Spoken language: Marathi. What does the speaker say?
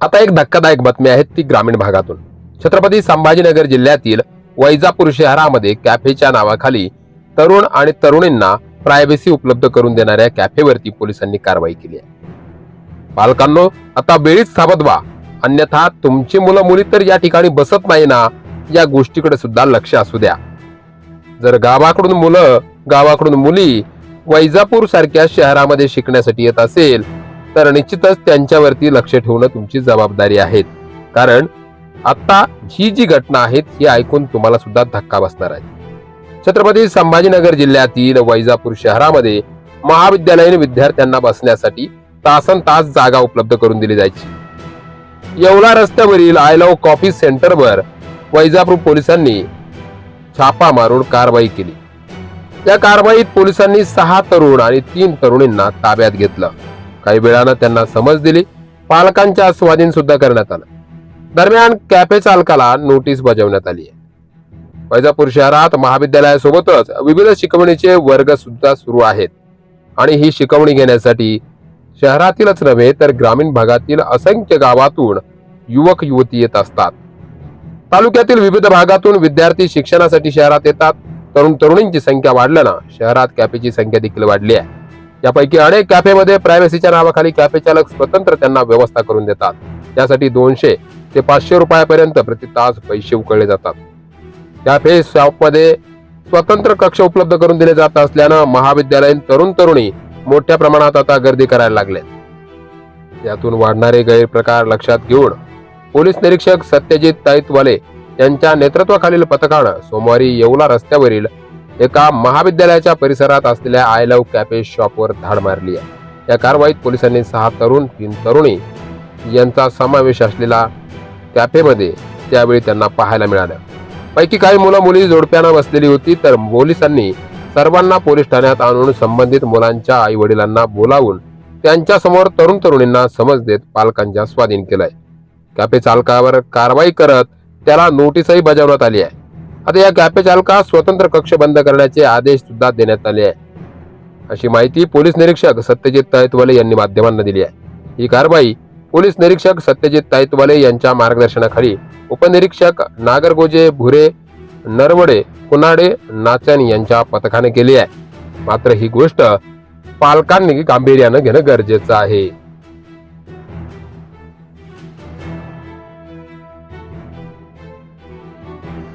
आता एक धक्कादायक बातमी आहे ती ग्रामीण भागातून. छत्रपती संभाजीनगर जिल्ह्यातील वैजापूर शहरामध्ये कॅफेच्या नावाखाली तरुण आणि तरुणींना प्रायव्हसी उपलब्ध करून देणाऱ्या कॅफेवरती पोलिसांनी कारवाई केली आहे. पालकांनो आता वेळीच सावध व्हा. अन्यथा तुमची मुलं मुली तर या ठिकाणी बसत नाही ना या गोष्टीकडे सुद्धा लक्ष असू द्या. जर गावाकडून मुलं गावाकडून मुली वैजापूर सारख्या शहरामध्ये शिकण्यासाठी येत असेल तर निश्चितच त्यांच्यावरती लक्ष ठेवणं तुमची जबाबदारी आहे. कारण आता ही जी घटना आहेत ही ऐकून तुम्हाला सुद्धा धक्का बसणार आहे. छत्रपती संभाजीनगर जिल्ह्यातील वैजापूर शहरामध्ये महाविद्यालयीन विद्यार्थ्यांना बसण्यासाठी तासन तास जागा उपलब्ध करून दिली जायची. येवला रस्त्यावरील आय लव्ह कॉफी सेंटरवर वैजापूर पोलिसांनी छापा मारून कारवाई केली. या कारवाईत पोलिसांनी सहा तरुण आणि तीन तरुणींना ताब्यात घेतलं. काही वेळानं त्यांना समज दिली. पालकांच्या स्वाधीन सुद्धा करण्यात आलं. दरम्यान कॅफे चालकाला नोटीस बजावण्यात आली आहे. वैजापूर शहरात महाविद्यालयासोबतच विविध शिकवणीचे वर्ग सुद्धा सुरू आहेत. आणि ही शिकवणी घेण्यासाठी शहरातीलच नव्हे तर ग्रामीण भागातील असंख्य गावातून युवक युवती येत असतात. तालुक्यातील विविध भागातून विद्यार्थी शिक्षणासाठी शहरात येतात. तरुण तरुणींची संख्या वाढल्यानं शहरात कॅफेची संख्या देखील वाढली आहे. यापैकी अनेक कॅफेमध्ये प्रायव्हसीच्या नावाखाली कॅफे चालक स्वतंत्र त्यांना व्यवस्था करून देतात. त्यासाठी दोनशे ते पाचशे रुपयापर्यंत प्रति तास पैसे उकळले जातात. कॅफे शॉपमध्ये स्वतंत्र कक्ष उपलब्ध करून दिले जात असल्यानं महाविद्यालयीन तरुण तरुणी मोठ्या प्रमाणात आता गर्दी करायला लागले यातून वाढणारे गैरप्रकार लक्षात घेऊन पोलीस निरीक्षक सत्यजित ताईतवाले यांच्या नेतृत्वाखालील पथकानं सोमवारी येवला रस्त्यावरील एका महाविद्यालयाच्या परिसरात असलेल्या आय लव्ह कॅफे शॉपवर धाड मारली आहे. या कारवाईत पोलिसांनी सहा तरुण तीन तरुणी यांचा समावेश असलेला कॅफेमध्ये त्यावेळी त्यांना पाहायला मिळालं. पैकी काही मुलं मुली जोडप्यानं बसलेली होती तर पोलिसांनी सर्वांना पोलीस ठाण्यात आणून संबंधित मुलांच्या आई वडिलांना बोलावून त्यांच्यासमोर तरुण तरुणींना समज देत पालकांच्या स्वाधीन केलंय. कॅफे चालकावर कारवाई करत त्याला नोटीसही बजावण्यात आली आहे. आता या कॅफे चालकास स्वतंत्र कक्ष बंद करण्याचे आदेश सुद्धा देण्यात आले आहे. अशी माहिती पोलीस निरीक्षक सत्यजित तायतवाले यांनी माध्यमांना दिली आहे. ही कारवाई पोलीस निरीक्षक सत्यजित तायतवाले यांच्या मार्गदर्शनाखाली उपनिरीक्षक नागरगोजे भुरे नरवडे कुनाडे नाचन यांच्या पथकाने केली आहे. मात्र ही गोष्ट पालकांनी गांभीर्यानं घेणं गरजेचं आहे.